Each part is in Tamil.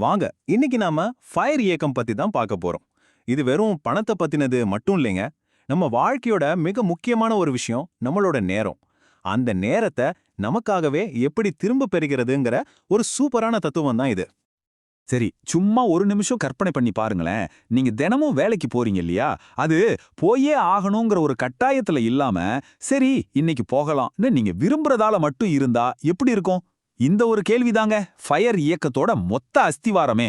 வாங்க இன்னைக்கு நாம ஃபயர் இயக்கம் பத்தி தான் பார்க்க போறோம். இது வெறும் பணத்தை பத்தினது மட்டும் இல்லைங்க. நம்ம வாழ்க்கையோட மிக முக்கியமான ஒரு விஷயம் நம்மளோட நேரம். அந்த நேரத்தை நமக்காகவே எப்படி திரும்ப பெறுகிறதுங்கிற ஒரு சூப்பரான தத்துவம் தான் இது. சரி சும்மா ஒரு நிமிஷம் கற்பனை பண்ணி பாருங்களேன். நீங்க தினமும் வேலைக்கு போறீங்க இல்லையா? அது போயே ஆகணுங்கிற ஒரு கட்டாயத்துல இல்லாம சரி இன்னைக்கு போகலாம்னு நீங்க விரும்புறதால மட்டும் இருந்தா எப்படி இருக்கும்? இந்த ஒரு கேள்விதாங்க. ஃபயர் இயக்கத்தோட மொத்த அஸ்திவாரமே.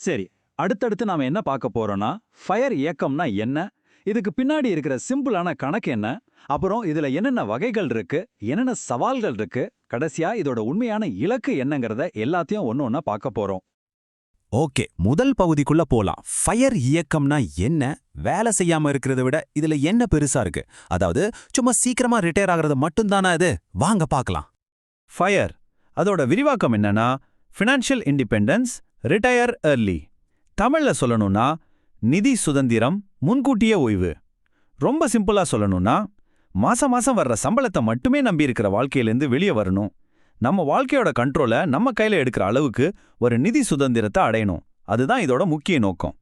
சரி அடுத்தடுத்து நாம என்ன பார்க்க போறோம்னா ஃபயர் இயக்கம்னா என்ன? இதுக்கு பின்னாடி இருக்கிற சிம்பிளான கணக்கு என்ன? அப்புறம் இதுல என்னென்ன வகைகள் இருக்கு? என்னென்ன சவால்கள் இருக்கு? கடைசியா இதோட உண்மையான இலக்கு என்னங்கறத எல்லாத்தையும் ஒன்னு ஒன்னா பார்க்க போறோம். ஓகே முதல் பகுதிக்குள்ள போலாம். ஃபயர் இயக்கம்னா என்ன? வேலை செய்யாம இருக்கிறத விட இதுல என்ன பெருசா இருக்கு? அதாவது சும்மா சீக்கிரமா ரிட்டையர் ஆகிறது மட்டும்தானா இது? வாங்க பார்க்கலாம். ஃபயர் அதோட விரிவாக்கம் என்னன்னா ஃபினான்ஷியல் இண்டிபெண்டன்ஸ் ரிட்டையர் ஏர்லி தமிழ்ல சொல்லணும்னா நிதி சுதந்திரம் முன்கூட்டிய ஓய்வு. ரொம்ப சிம்பிளா சொல்லணும்னா மாசம் மாசம் வர்ற சம்பளத்தை மட்டுமே நம்பியிருக்கிற வாழ்க்கையிலேருந்து வெளியே வரணும். நம்ம வாழ்க்கையோட கண்ட்ரோலை நம்ம கையில எடுக்கிற அளவுக்கு ஒரு நிதி சுதந்திரத்தை அடையணும். அதுதான் இதோட முக்கிய நோக்கம்.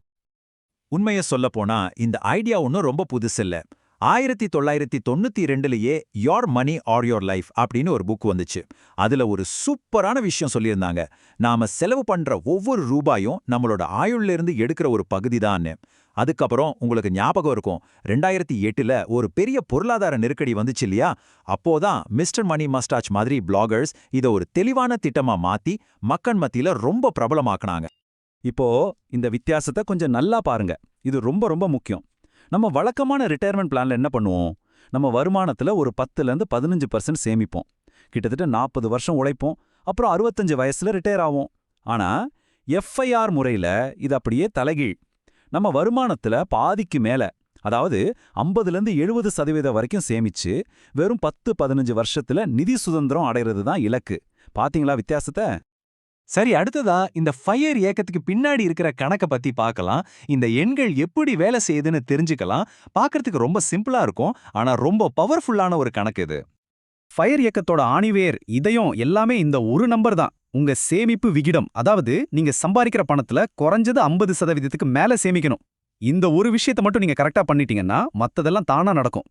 உண்மையை சொல்லப்போனா இந்த ஐடியா ஒன்றும் ரொம்ப புதுசில்லை. ஆயிரத்தி தொள்ளாயிரத்தி தொண்ணூத்தி ரெண்டுலயே your money or your life அப்படின்னு ஒரு புக் வந்துச்சு. அதுல ஒரு சூப்பரான விஷயம் சொல்லியிருந்தாங்க. நாம செலவு பண்ற ஒவ்வொரு ரூபாயும் நம்மளோட ஆயுள்ல இருந்து எடுக்கிற ஒரு பகுதி அதுக்கப்புறம் உங்களுக்கு ஞாபகம் இருக்கும். ரெண்டாயிரத்தி எட்டுல ஒரு பெரிய பொருளாதார நெருக்கடி வந்துச்சு இல்லையா? அப்போதான் மிஸ்டர் மணி மஸ்டாச் மாதிரி பிளாகர்ஸ் இதை ஒரு தெளிவான திட்டமா மாத்தி மக்கள் மத்தியில ரொம்ப பிரபலமாக்குனாங்க. இப்போ இந்த வித்தியாசத்தை கொஞ்சம் நல்லா பாருங்க. இது ரொம்ப ரொம்ப முக்கியம். நம்ம வழக்கமான ரிட்டையர்மெண்ட் பிளான்ல என்ன பண்ணுவோம்? நம்ம வருமானத்துல ஒரு பத்துல இருந்து பதினஞ்சு பர்சன்ட் சேமிப்போம். கிட்டத்தட்ட நாற்பது வருஷம் உழைப்போம். அப்புறம் அறுபத்தஞ்சு வயசுல ரிட்டையர் ஆகும் ஆனா எஃப்ஐஆர் முறையில இது அப்படியே தலைகீழ். நம்ம வருமானத்துல பாதிக்கு மேல அதாவது ஐம்பதுலேருந்து எழுபது சதவீதம் வரைக்கும் சேமிச்சு வெறும் பத்து பதினஞ்சு வருஷத்துல நிதி சுதந்திரம் அடைகிறது தான் இலக்கு. பாத்தீங்களா வித்தியாசத்தை? சரி அடுத்ததா இந்த ஃபயர் இயக்கத்துக்கு பின்னாடி இருக்கிற கணக்க பத்தி பார்க்கலாம் இந்த எண்கள் எப்படி வேலை செய்யுதுன்னு தெரிஞ்சுக்கலாம். பார்க்கறதுக்கு ரொம்ப சிம்பிளா இருக்கும். ஆனா ரொம்ப பவர்ஃபுல்லான ஒரு கணக்கு இது. ஃபயர் இயக்கத்தோட ஆணிவேர் இதயம் எல்லாமே இந்த ஒரு நம்பர் தான். உங்க சேமிப்பு விகிடம். அதாவது நீங்க சம்பாதிக்கிற பணத்துல குறைஞ்சது ஐம்பது சதவீதத்துக்கு மேல சேமிக்கணும். இந்த ஒரு விஷயத்த மட்டும் நீங்க கரெக்டா பண்ணிட்டீங்கன்னா மத்ததெல்லாம் தானா நடக்கும்.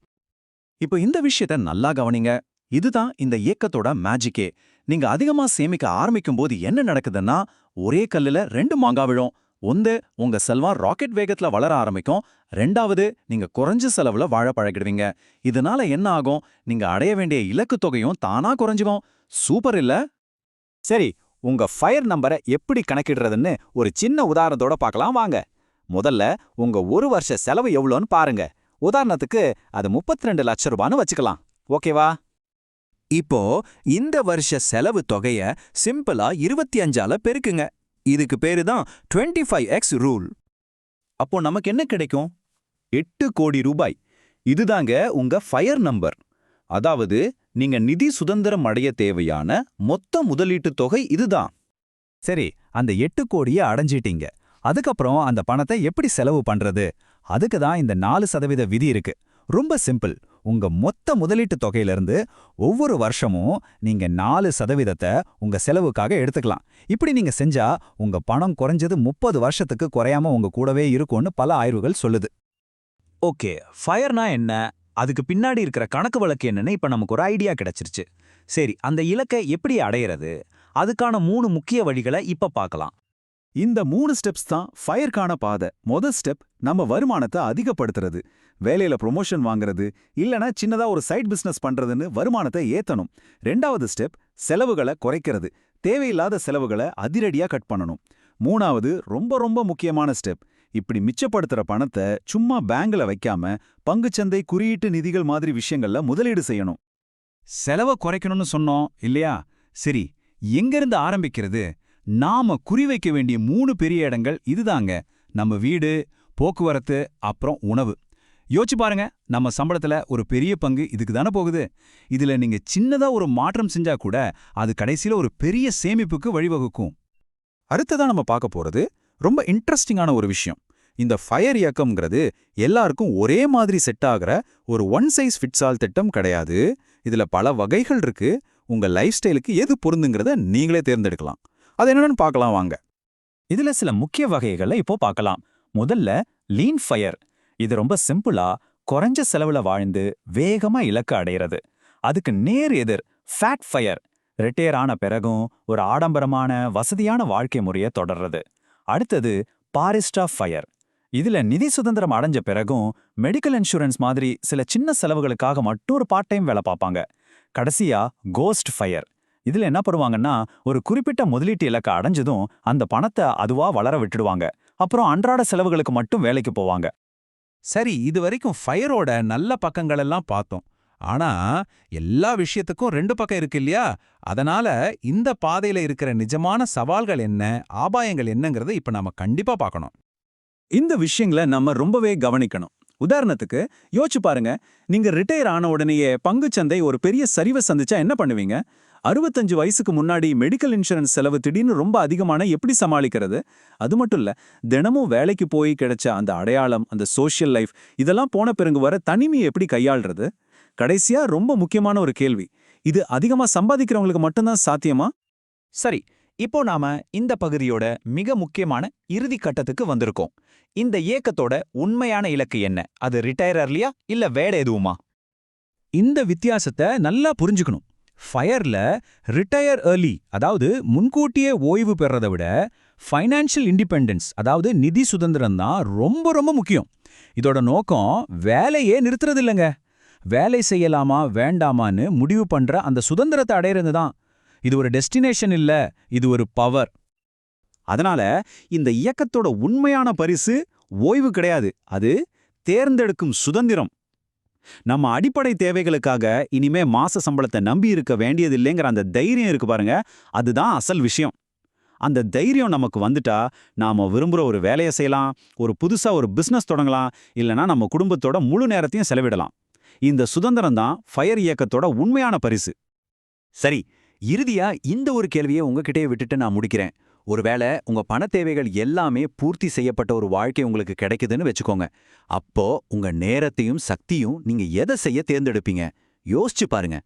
இப்போ இந்த விஷயத்த நல்லா கவனிங்க. இதுதான் இந்த இயக்கத்தோட மேஜிக்கே நீங்க அதிகமா சேமிக்க ஆரம்பிக்கும் போது என்ன நடக்குதுன்னா ஒரே கல்லுல ரெண்டு மாங்கா விழும். ஒன்று உங்க செல்வம் ராக்கெட் வேகத்துல வளர ஆரம்பிக்கும். ரெண்டாவது நீங்க குறைஞ்ச செலவுல வாழ பழகிடுவீங்க. இதனால என்ன ஆகும்? நீங்க அடைய வேண்டிய இலக்கு தொகையும் தானா குறைஞ்சுக்கும் சூப்பர் இல்ல? சரி உங்க ஃபயர் நம்பரை எப்படி கணக்கிடுறதுன்னு ஒரு சின்ன உதாரணத்தோட பார்க்கலாம் வாங்க. முதல்ல உங்க ஒரு வருஷ செலவு எவ்வளோன்னு பாருங்க. உதாரணத்துக்கு அது 32 ரெண்டு லட்ச ரூபான்னு வச்சுக்கலாம். ஓகேவா? இப்போ இந்த வருஷ செலவு தொகைய சிம்பிளா இருபத்தி அஞ்சால பெருக்குங்க. இதுக்கு பேரு தான் டுவெண்ட்டி ஃபைவ் எக்ஸ் ரூல் அப்போ நமக்கு என்ன கிடைக்கும்? எட்டு கோடி ரூபாய். இதுதாங்க உங்க ஃபயர் நம்பர் அதாவது நீங்க நிதி சுதந்திரம் அடைய தேவையான மொத்த முதலீட்டு தொகை இதுதான். சரி அந்த எட்டு கோடியை அடைஞ்சிட்டீங்க. அதுக்கப்புறம் அந்த பணத்தை எப்படி செலவு பண்றது? அதுக்கு தான் இந்த நாலு சதவீத விதி இருக்கு. ரொம்ப சிம்பிள். உங்க மொத்த முதலீட்டு தொகையிலிருந்து ஒவ்வொரு வருஷமும் நீங்க நாலு சதவீதத்தை உங்க செலவுக்காக எடுத்துக்கலாம். இப்படி நீங்க செஞ்சா உங்க பணம் குறைஞ்சது முப்பது வருஷத்துக்கு குறையாம உங்க கூடவே இருக்கும்னு பல ஆய்வுகள் சொல்லுது. ஓகே ஃபயர்னா என்ன? அதுக்கு பின்னாடி இருக்கிற கணக்கு வழக்கு என்னன்னு இப்ப நமக்கு ஒரு ஐடியா கிடைச்சிருச்சு. சரி அந்த இலக்கை எப்படி அடையிறது? அதுக்கான மூணு முக்கிய வழிகளை இப்ப பார்க்கலாம். இந்த மூணு ஸ்டெப்ஸ் தான் ஃபயர்க்கான பாதை. மொதல் ஸ்டெப் நம்ம வருமானத்தை அதிகப்படுத்துறது. வேலையில ப்ரொமோஷன் வாங்குறது இல்லனா சின்னதா ஒரு சைட் பிசினஸ் பண்றதுன்னு வருமானத்தை ஏத்தணும். ரெண்டாவது ஸ்டெப் செலவுகளை குறைக்கிறது. தேவையில்லாத செலவுகளை அதிரடியா கட் பண்ணணும். மூணாவது ரொம்ப ரொம்ப முக்கியமான ஸ்டெப் இப்படி மிச்சப்படுத்துற பணத்தை சும்மா பேங்க்ல வைக்காம பங்குச்சந்தை குறியீட்டு நிதிகள் மாதிரி விஷயங்கள்ல முதலீடு செய்யணும். செலவை குறைக்கணும்னு சொன்னோம் இல்லையா? சரி எங்கிருந்து ஆரம்பிக்கிறது? நாம குறிவைக்க வேண்டிய மூணு பெரிய இடங்கள் இதுதாங்க. நம்ம வீடு போக்குவரத்து அப்புறம் உணவு. யோசிச்சு பாருங்க நம்ம சம்பளத்துல ஒரு பெரிய பங்கு இதுக்கு தானே போகுது. இதுல நீங்க சின்னதா ஒரு மாற்றம் செஞ்சா கூட அது கடைசியில ஒரு பெரிய சேமிப்புக்கு வழிவகுக்கும். அடுத்ததா நம்ம பார்க்க போறது ரொம்ப இன்ட்ரெஸ்டிங்கான ஒரு விஷயம். இந்த ஃபயர் இயக்கம்ங்கிறது எல்லாருக்கும் ஒரே மாதிரி செட் ஆகிற ஒரு ஒன் சைஸ் ஃபிட்ஸ் ஆல் திட்டம் கிடையாது. இதுல பல வகைகள் இருக்கு. உங்க லைஃப் ஸ்டைலுக்கு எது பொருந்துங்கிறத நீங்களே தேர்ந்தெடுக்கலாம். அது என்னென்னு பார்க்கலாம் வாங்க. இதுல சில முக்கிய வகைகளை இப்போ பார்க்கலாம். முதல்ல லீன் ஃபயர் இது ரொம்ப சிம்பிளா குறைஞ்ச செலவுல வாழ்ந்து வேகமா இலக்கு அடையிறது. அதுக்கு நேர் எதிர் ஃபேட் ஃபயர் ரிட்டையர் ஆன பிறகும் ஒரு ஆடம்பரமான வசதியான வாழ்க்கை முறையை தொடர்றது. அடுத்தது பாரிஸ்டா ஃபயர் இதுல நிதி சுதந்திரம் அடைஞ்ச பிறகும் மெடிக்கல் இன்சூரன்ஸ் மாதிரி சில சின்ன செலவுகளுக்காக மட்டும் ஒரு பார்ட் டைம் வேலை பார்ப்பாங்க. கடைசியா கோஸ்ட் ஃபயர் இதுல என்ன பண்ணுவாங்கன்னா ஒரு குறிப்பிட்ட முதலீட்டு இலக்கை அடைஞ்சதும் அந்த பணத்தை அதுவா வளர விட்டுடுவாங்க. அப்புறம் அன்றாட செலவுகளுக்கு மட்டும் வேலைக்கு போவாங்க. சரி இது வரைக்கும் ஃபயரோட நல்ல பக்கங்களெல்லாம் பார்த்தோம். ஆனா எல்லா விஷயத்துக்கும் ரெண்டு பக்கம் இருக்கு இல்லையா? அதனால இந்த பாதையில இருக்கிற நிஜமான சவால்கள் என்ன ஆபாயங்கள் என்னங்கிறத இப்ப நாம கண்டிப்பா பார்க்கணும். இந்த விஷயங்களை நம்ம ரொம்பவே கவனிக்கணும். உதாரணத்துக்கு யோசிச்சு பாருங்க. நீங்க ரிட்டையர் ஆன உடனேயே பங்குச்சந்தை ஒரு பெரிய சரிவை சந்திச்சா என்ன பண்ணுவீங்க? அறுபத்தஞ்சு வயசுக்கு முன்னாடி மெடிக்கல் இன்சூரன்ஸ் செலவு திடீர்னு ரொம்ப அதிகமான எப்படி சமாளிக்கிறது? அது மட்டும் இல்ல தினமும் வேலைக்கு போய் கிடைச்ச அந்த அடையாளம் அந்த சோஷியல் லைஃப் இதெல்லாம் போன பிறகு வர தனிமையை எப்படி கையாள்றது? கடைசியா ரொம்ப முக்கியமான ஒரு கேள்வி. இது அதிகமா சம்பாதிக்கிறவங்களுக்கு மட்டும்தான் சாத்தியமா? சரி இப்போ நாம இந்த பகுதியோட மிக முக்கியமான இறுதி கட்டத்துக்கு வந்திருக்கோம். இந்த இயக்கத்தோட உண்மையான இலக்கு என்ன? அது ரிட்டையரார்லயா இல்ல வேட எதுவுமா? இந்த வித்தியாசத்தை நல்லா புரிஞ்சுக்கணும். ஃபயர்ல ரிட்டையர் ஏர்லி அதாவது முன்கூட்டியே ஓய்வு பெறதை விட ஃபைனான்ஷியல் இண்டிபெண்டன்ஸ் அதாவது நிதி சுதந்திரம் தான் ரொம்ப ரொம்ப முக்கியம். இதோட நோக்கம் வேலையே நிறுத்துறது இல்லைங்க வேலை செய்யலாமா வேண்டாமான்னு முடிவு பண்ற அந்த சுதந்திரத்தை அடையிறது தான். இது ஒரு டெஸ்டினேஷன் இல்ல இது ஒரு பவர் அதனால இந்த இயக்கத்தோட உண்மையான பரிசு ஓய்வு கிடையாது. அது தேர்ந்தெடுக்கும் சுதந்திரம். நம்ம அடிப்படை தேவைகளுக்காக இனிமே மாச சம்பளத்தை நம்பி இருக்க வேண்டியதில்லைங்கிற அந்த தைரியம் இருக்கு பாருங்க. அதுதான் அசல் விஷயம். அந்த தைரியம் நமக்கு வந்துட்டா நாம விரும்புற ஒரு வேலையை செய்யலாம் ஒரு புதுசா ஒரு பிசினஸ் தொடங்கலாம் இல்லனா நம்ம குடும்பத்தோட முழு நேரத்தையும் செலவிடலாம். இந்த சுதந்திரம் தான் ஃபயர் இயக்கத்தோட உண்மையான பரிசு. சரி இறுதியா இந்த ஒரு கேள்வியை உங்ககிட்டயே விட்டுட்டு நான் முடிக்கிறேன். ஒருவேளை உங்க பண தேவைகள் எல்லாமே பூர்த்தி செய்யப்பட்ட ஒரு வாழ்க்கை உங்களுக்கு கிடைக்குதுன்னு வச்சுக்கோங்க. அப்போ உங்க நேரத்தையும் சக்தியும் நீங்க எதை செய்ய தேர்ந்தெடுப்பீங்க? யோசிச்சு பாருங்க.